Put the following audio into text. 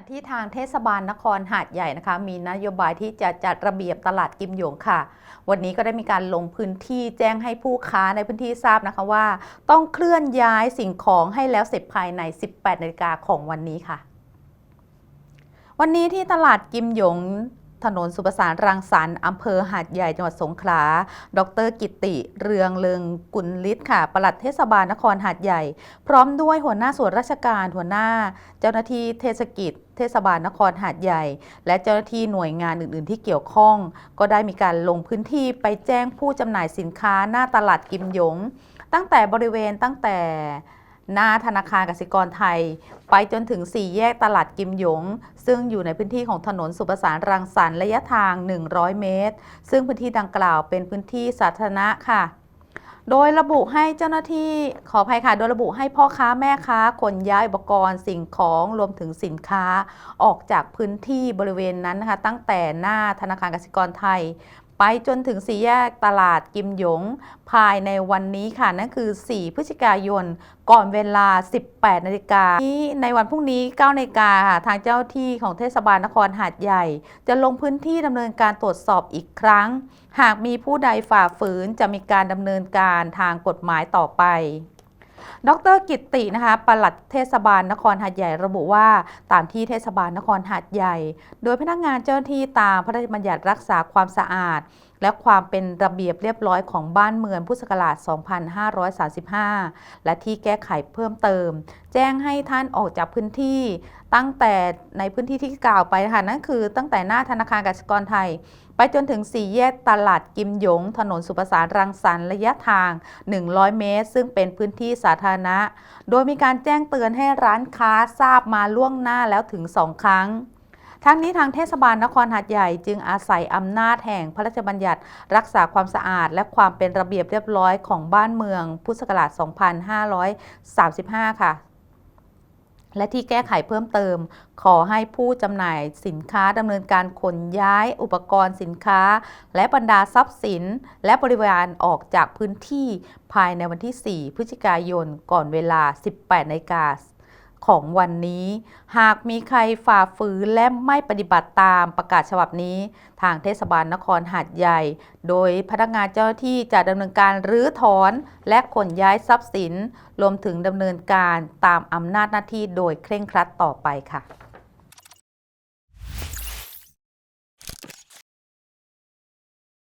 ณะที่ทางเทศบาลนครหาดใหญ่นะคะมีนโยบายที่จะจัดระเบียบตลาดกิมหยงค่ะ วันนี้ก็ได้มีการลงพื้นที่แจ้งให้ผู้ค้าในพื้นที่ทราบนะคะว่า ต้องเคลื่อนย้ายสิ่งของให้แล้วเสร็จภายใน 18นาฬิกาของวันนี้ค่ะ วันนี้ที่ตลาดกิมหยง ถนนสุประสานรังสรรค์อำเภอหาดใหญ่จังหวัดสงขลา ดรกิติ เรืองเลืองกุลฤทธิ์ค่ะ ปลัดเทศบาลนครหาดใหญ่ พร้อมด้วยหัวหน้าส่วนราชการหัวหน้า เจ้าหน้าที่เทศกิจ เทศบาลนครหาดใหญ่ และเจ้าหน้าที่หน่วยงานอื่น ๆ ที่เกี่ยวข้อง ก็ได้มีการลงพื้นที่ไปแจ้งผู้จำหน่ายสินค้าหน้าตลาดกิมหยง ตั้งแต่บริเวณตั้งแต่ หน้าธนาคารกสิกรไทย ไปจนถึง 4 แยกตลาดกิมหยง ซึ่งอยู่ในพื้นที่ของถนนสุประสานรังสรรค์ระยะทาง 100 เมตร ซึ่งพื้นที่ดังกล่าวเป็นพื้นที่สาธารณะค่ะโดยระบุให้เจ้าหน้าที่ขออภัยค่ะ โดยระบุให้พ่อค้าแม่ค้าขนย้ายอุปกรณ์สิ่งของรวมถึงสินค้า ออกจากพื้นที่บริเวณนั้นนะคะ ตั้งแต่หน้าธนาคารกสิกรไทย ไปจนถึงสี่แยกตลาดกิมหยง ภายในวันนี้ค่ะ นั่นคือ 4 พฤศจิกายน ก่อนเวลา 18 นาฬิกานี้ในวันพรุ่งนี้ 9 นาฬิกาค่ะ ทางเจ้าที่ของเทศบาลนครหาดใหญ่ จะลงพื้นที่ดำเนินการตรวจสอบอีกครั้ง หากมีผู้ใดฝ่าฝืนจะมีการดำเนินการทางกฎหมายต่อไป ดรกิตตินะคะปลัดเทศบาลนครหาดใหญ่ระบุว่า ตามที่เทศบาลนครหาดใหญ่ โดยพนักงานเจ้าหน้าที่ตามพระราชบัญญัติรักษาความสะอาด และความเป็นระเบียบเรียบร้อยของบ้านเมืองพุทธศักราช 2535 และที่แก้ไขเพิ่มเติม แจ้งให้ท่านออกจากพื้นที่ตั้งแต่ในพื้นที่ที่กล่าวไปนะคะนั่นคือตั้งแต่หน้าธนาคารกสิกรไทย ไปจนถึง4แยกตลาดกิมหยง ถนนสุประสานรังสรรค์ระยะทาง 100 เมตร ซึ่งเป็นพื้นที่สาธารณะ โดยมีการแจ้งเตือนให้ร้านค้าทราบมาล่วงหน้าแล้วถึง 2 ครั้ง ทั้งนี้ทางเทศบาลนครหาดใหญ่จึงอาศัยอำนาจแห่งพระราชบัญญัติรักษาความสะอาด และความเป็นระเบียบเรียบร้อยของบ้านเมือง พุทธศักราช 2535 ค่ะและที่แก้ไขเพิ่มเติม ขอให้ผู้จำหน่ายสินค้าดำเนินการขนย้ายอุปกรณ์สินค้า และบรรดาทรัพย์สิน และบริวารออกจากพื้นที่ภายในวันที่ 4 พฤศจิกายนก่อนเวลา 18นาฬิกา ของวันนี้ หากมีใครฝ่าฝืนและไม่ปฏิบัติตามประกาศฉบับนี้ ทางเทศบาลนครหาดใหญ่ โดยพนักงานเจ้าหน้าที่จะดำเนินการรื้อถอนและขนย้ายทรัพย์สิน รวมถึงดำเนินการตามอำนาจหน้าที่โดยเคร่งครัดต่อไปค่ะ